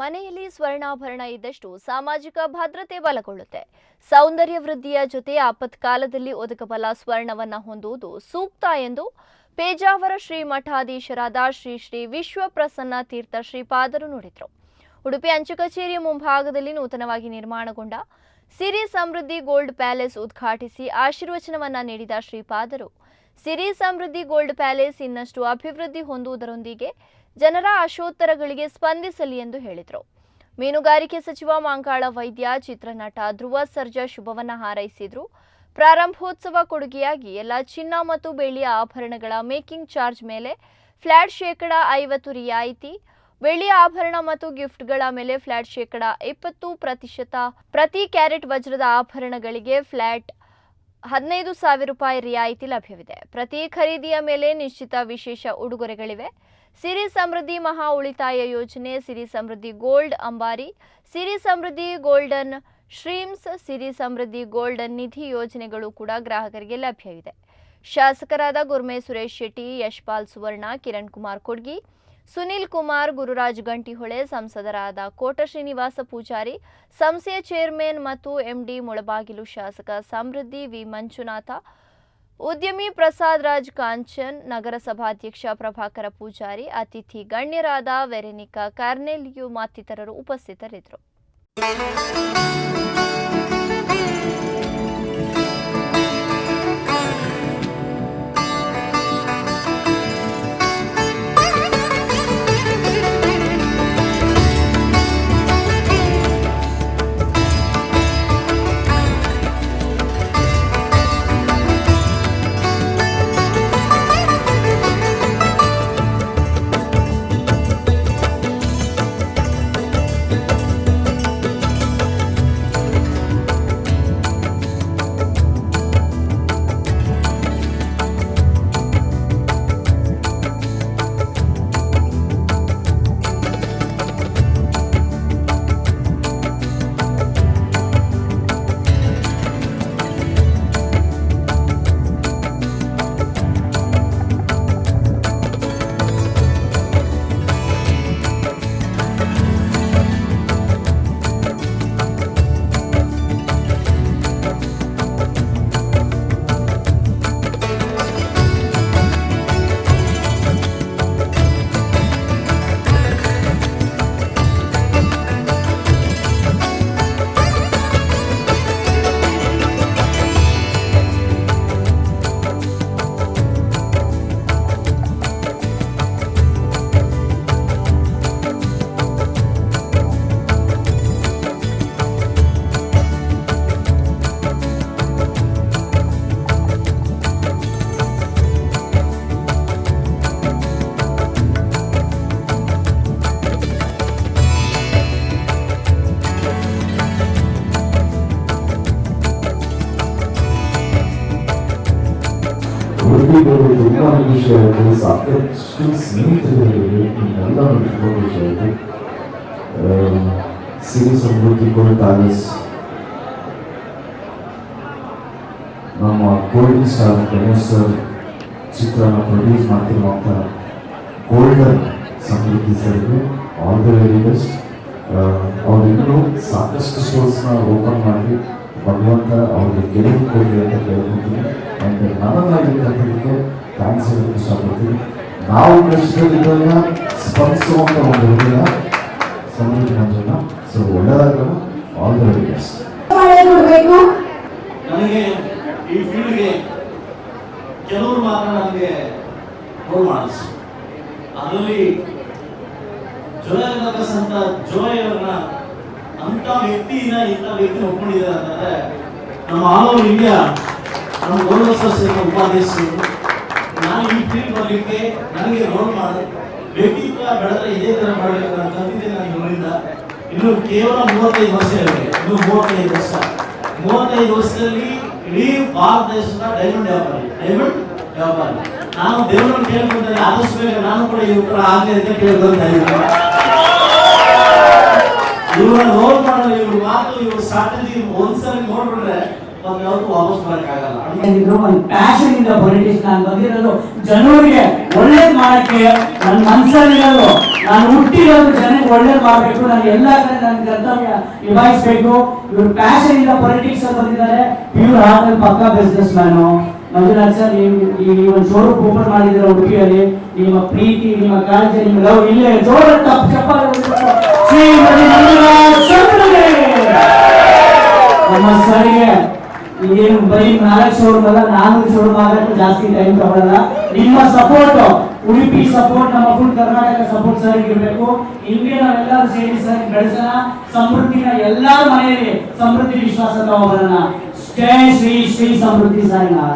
ಮನೆಯಲ್ಲಿ ಸ್ವರ್ಣಾಭರಣ ಇದ್ದಷ್ಟು ಸಾಮಾಜಿಕ ಭದ್ರತೆ ಬಲಗೊಳ್ಳುತ್ತೆ. ಸೌಂದರ್ಯ ವೃದ್ಧಿಯ ಜೊತೆ ಆಪತ್ಕಾಲದಲ್ಲಿ ಒದಗಬಲ ಸ್ವರ್ಣವನ್ನ ಹೊಂದುವುದು ಸೂಕ್ತ ಎಂದು ಪೇಜಾವರ ಶ್ರೀ ಮಠಾಧೀಶರಾದ ಶ್ರೀ ಶ್ರೀ ವಿಶ್ವಪ್ರಸನ್ನ ತೀರ್ಥ ಶ್ರೀಪಾದರು ನುಡಿದರು. ಉಡುಪಿ ಅಂಚೆ ಕಚೇರಿಯ ಮುಂಭಾಗದಲ್ಲಿ ನೂತನವಾಗಿ ನಿರ್ಮಾಣಗೊಂಡ ಸಿರಿ ಸಮೃದ್ಧಿ ಗೋಲ್ಡ್ ಪ್ಯಾಲೇಸ್ ಉದ್ಘಾಟಿಸಿ ಆಶೀರ್ವಚನವನ್ನ ನೀಡಿದ ಶ್ರೀಪಾದರು. ಸಿರಿ ಸಮೃದ್ಧಿ ಗೋಲ್ಡ್ ಪ್ಯಾಲೇಸ್ ಇನ್ನಷ್ಟು ಅಭಿವೃದ್ಧಿ ಹೊಂದುವುದರೊಂದಿಗೆ ಜನರ ಆಶೋತ್ತರಗಳಿಗೆ ಸ್ಪಂದಿಸಲಿ ಎಂದು ಹೇಳಿದರು. ಮೀನುಗಾರಿಕೆ ಸಚಿವ ಮಾಂಕಾಳ ವೈದ್ಯ ಚಿತ್ರನಟ ಧ್ರುವ ಸರ್ಜಾ ಶುಭವನ್ನ ಹಾರೈಸಿದ್ರು. ಪ್ರಾರಂಭೋತ್ಸವ ಕೊಡುಗೆಯಾಗಿ ಎಲ್ಲ ಚಿನ್ನ ಮತ್ತು ಬೆಳ್ಳಿಯ ಆಭರಣಗಳ ಮೇಕಿಂಗ್ ಚಾರ್ಜ್ ಮೇಲೆ ಫ್ಲಾಟ್ ಶೇಕಡ ಐವತ್ತು ರಿಯಾಯಿತಿ ಬೆಳ್ಳಿಯ ಆಭರಣ ಮತ್ತು ಗಿಫ್ಟ್ಗಳ ಮೇಲೆ ಫ್ಲಾಟ್ ಶೇಕಡ ಇಪ್ಪತ್ತು ಪ್ರತಿಶತ ಪ್ರತಿ ಕ್ಯಾರೆಟ್ ವಜ್ರದ ಆಭರಣಗಳಿಗೆ ಫ್ಲಾಟ್ ಹದಿನೈದು ಸಾವಿರ ರೂಪಾಯಿ ರಿಯಾಯಿತಿ ಲಭ್ಯವಿದೆ. ಪ್ರತಿ ಖರೀದಿಯ ಮೇಲೆ ನಿಶ್ಚಿತ ವಿಶೇಷ ಉಡುಗೊರೆಗಳಿವೆ. ಸಿರಿ ಸಮೃದ್ಧಿ ಮಹಾ ಉಳಿತಾಯ ಯೋಜನೆ, ಸಿರಿ ಸಮೃದ್ಧಿ ಗೋಲ್ಡ್ ಅಂಬಾರಿ, ಸಿರಿ ಸಮೃದ್ಧಿ ಗೋಲ್ಡನ್ ಶ್ರೀಮ್ಸ್, ಸಿರಿ ಸಮೃದ್ಧಿ ಗೋಲ್ಡನ್ ನಿಧಿ ಯೋಜನೆಗಳು ಕೂಡ ಗ್ರಾಹಕರಿಗೆ ಲಭ್ಯವಿದೆ. ಶಾಸಕರಾದ ಗುರ್ಮೆ ಸುರೇಶ್ ಶೆಟ್ಟಿ, ಯಶ್ಪಾಲ್ ಸುವರ್ಣ ಕಿರಣ್ ಕುಮಾರ್ ಕೊಡ್ಗಿ ಸುನಿಲ್ ಕುಮಾರ್, ಗುರುರಾಜ್ ಗಂಟಿಹೊಳೆ, ಸಂಸದರಾದ ಕೋಟ ಶ್ರೀನಿವಾಸ ಪೂಜಾರಿ ಸಂಸ್ಥೆಯ ಚೇರ್ಮನ್ ಮತ್ತು ಎಂಡಿ ಮುಳಬಾಗಿಲು ಶಾಸಕ ಸಮೃದ್ಧಿ ವಿ. ಮಂಜುನಾಥ, ಉದ್ಯಮಿ ಪ್ರಸಾದ್ ರಾಜ್ ಕಾಂಚನ್, ನಗರಸಭಾಧ್ಯಕ್ಷ ಪ್ರಭಾಕರ ಪೂಜಾರಿ, ಅತಿಥಿ ಗಣ್ಯರಾದ ವೆರೆನಿಕಾ ಕಾರ್ನೆಲಿಯು ಮತ್ತಿತರರು ಉಪಸ್ಥಿತರಿದ್ದರು. ಉಡುಪಿಗಳು ತುಂಬಾ ವಿಷಯ ಇದೆ ಸಾಕಷ್ಟು ಸ್ನೇಹಿತರಿದ್ದಾರೆ ಎಲ್ಲ ತುಂಬ ಆ, ಸಿರಿ ಸಮೃದ್ಧಿ ಗೋಲ್ಡ್ ಪ್ಯಾಲೇಸ್ ನಮ್ಮ ಗೋಲ್ಡನ್ ಸ್ಟಾರ್ ಗಣೇಶ್ ಸರ್ ಚಿತ್ರನ ಪ್ರೊಡ್ಯೂಸ್ ಮಾಡ್ತಿರುವಂಥ ಗೋಲ್ಡನ್ ಸಮೃದ್ಧಿ ಸರ್ಗೆ ಆಲ್ ದ ವೆರಿ ಸಾಕಷ್ಟು ಶೋಸ್ನ ಓಪನ್ ಮಾಡಿ ಭಗವಂತ ಅವ್ರಿಗೆ ಗೆಲುವು ಕೊಡಲಿ ಅಂತ ಕೇಳ್ಕೊತೀನಿ ಆ್ಯಂಡ್ ನನ್ನನ್ನಾಗಿರ್ತಕ್ಕಂಥದ್ದಕ್ಕೆ ಥ್ಯಾಂಕ್ಸ್ ಹೇಳಕ್ಕೆ ಇಷ್ಟಪಡ್ತೀನಿ ನಾವು ಕಷ್ಟದಲ್ಲಿದ್ದಾಗ ಸ್ಪಂದಿಸುವಂಥ ಒಂದು ಹೃದಯ ಸಮೃದ್ಧಿ ಮಂಜುನ ಸೊ ಒಳ್ಳೆಯದಾಗಲ್ಲ ಆಲ್ ದ ವೆರಿ ಬೆಸ್ಟ್ ನನಗೆ ಈ ಫೀಲ್ಡ್ಗೆ ಕೆಲವರು ಮಾತ್ರ ನನಗೆ ರೋಲ್ ಮಾಡಲ್ಸ್ ಅದರಲ್ಲಿ ಜೋಯ್ ಲಕಸ್ ಅಂತ ಜೋಯ್ ಅಂತ ವ್ಯಕ್ತಿನ ಇಂಥ ವ್ಯಕ್ತಿ ಒಪ್ಕೊಂಡಿದ್ದಾರೆ ಅಂತಂದ್ರೆ ನಮ್ಮ ಆಲ್ ಓವರ್ ಇಂಡಿಯಾ ನಮ್ಮ ಗೌರವ ಸಂಸ್ಥೆಯ ಉಪಾಧ್ಯಕ್ಷರು ನಾನು ಈ ಫೀಲ್ಡ್ ಬರಲಿಕ್ಕೆ ನನಗೆ ರೋಲ್ ಮಾಡಿ. ವ್ಯಕ್ತಿತ್ವ ಬೆಳೆದ್ರೆ ಇದೇ ಥರ ಮಾಡಬೇಕು ನಾನು ಕಲ್ತಿದ್ದೆ ನಾನು ಇವರಿಂದ ಇನ್ನು ಕೇವಲ ಮೂವತ್ತೈದು ವರ್ಷ ಇರಬೇಕು ಇನ್ನು ಮೂವತ್ತೈದು ವರ್ಷ. ಮೂವತ್ತೈದು ವರ್ಷದಲ್ಲಿ ಇಡೀ ಭಾರತ ದೇಶದ ಡೈಮಂಡ್ ವ್ಯಾಪಾರಿ. ಡೈಮಂಡ್ ವ್ಯಾಪಾರಿ. ನಾನು ದೇವರನ್ನು ಕೇಳ್ಕೊಂಡ್ರೆ ಆದಷ್ಟು ಬೇಗ ನಾನು ಕೂಡ ಉತ್ತರ ಆಗಲಿ ಅಂತ ಕೇಳ್ಕೊಳ್ತಾ ಇದ್ದೀನಿ ಇವರ ರೋಲ್ ಮಾಡಲು ಇವ್ರ ಮಾತು ಇವ್ರ ಸ್ಟ್ರಾಟಜಿ ಒಂದ್ಸರಿ ನೋಡ್ಬಿಟ್ರೆ ಮತ್ತೆ ಯಾವುದು ವಾಪಸ್ ಬರಕ್ಕಾಗಲ್ಲ. ಒಂದು ಪ್ಯಾಷನ್ ಇಂದ ಪೊಲಿಟಿಕ್ಸ್ ನಾನು ಬಂದಿರೋದು ಜನರಿಗೆ ಒಳ್ಳೇದು ಮಾಡಕ್ಕೆ ನನ್ನ ಮನಸ್ಸಲ್ಲಿರೋದು ನಾನು ಹುಟ್ಟಿರೋದು ಜನಕ್ಕೆ ಒಳ್ಳೇದು ಮಾಡಬೇಕು. ನಾನು ಎಲ್ಲ ಕಡೆ ನನ್ನ ಕರ್ತವ್ಯ ನಿಭಾಯಿಸ್ಬೇಕು. ಇವ್ರು ಪ್ಯಾಷನ್ ಇಂದ ಪೊಲಿಟಿಕ್ಸ್ ಬಂದಿದ್ದಾರೆ. ಪ್ಯೂರ್ ಹಾರ್ಟ್ ಅಲ್ಲಿ ಪಕ್ಕಾ ಬಿಸ್ನೆಸ್ ಮ್ಯಾನು ಮಂಜುನಾಥ್ ಸರ್ ಈ ಒಂದು ಶೋರೂಮ್ ಓಪನ್ ಮಾಡಿದ್ರೆ ಉಡುಪಿಯಲ್ಲಿ. ನಿಮ್ಮ ಪ್ರೀತಿ, ನಿಮ್ಮ ಕಾಳಜಿ, ನಿಮ್ಮ ಲವ್ ಇಲ್ಲೇ ಜೋರ ತಪ್ಪು ಚಪ್ಪಾಳೆ ಹೊಡಿಬೇಕು. ಶ್ರೀ ಮಂಜುನಾಥ್ ಸರ್ಗೆ. ನಮ್ಮ ಸರ್ಗೆ ಇದೇನು ಬರೀ ನಾಲ್ಕು ಶೋರೂಮ್ ನಾನು ಶೋರೂಮ್ ಜಾಸ್ತಿ ಟೈಮ್ ತಗೊಳ್ಳಲ್ಲ ನಿಮ್ಮ ಸಪೋರ್ಟ್ ಉಡುಪಿ ಸಪೋರ್ಟ್ ನಮ್ಮ ಫುಲ್ ಕರ್ನಾಟಕ ಸಪೋರ್ಟ್ ಸರ್ ಇರಬೇಕು. ಹಿಂಗೆ ನಾವೆಲ್ಲರೂ ಸೇರಿ ಸರ್ ಬೆಳೆಸೋಣ ಸಮೃದ್ಧಿನ ಎಲ್ಲರ ಮನೆಯಲ್ಲಿ ಸಮೃದ್ಧಿ ವಿಶ್ವಾಸ ತಗೋಬರೋಣ ಜೈ ಶ್ರೀ ಶ್ರೀ ಸಮೃದ್ಧಿ ಸಾಯಿನಾಥ್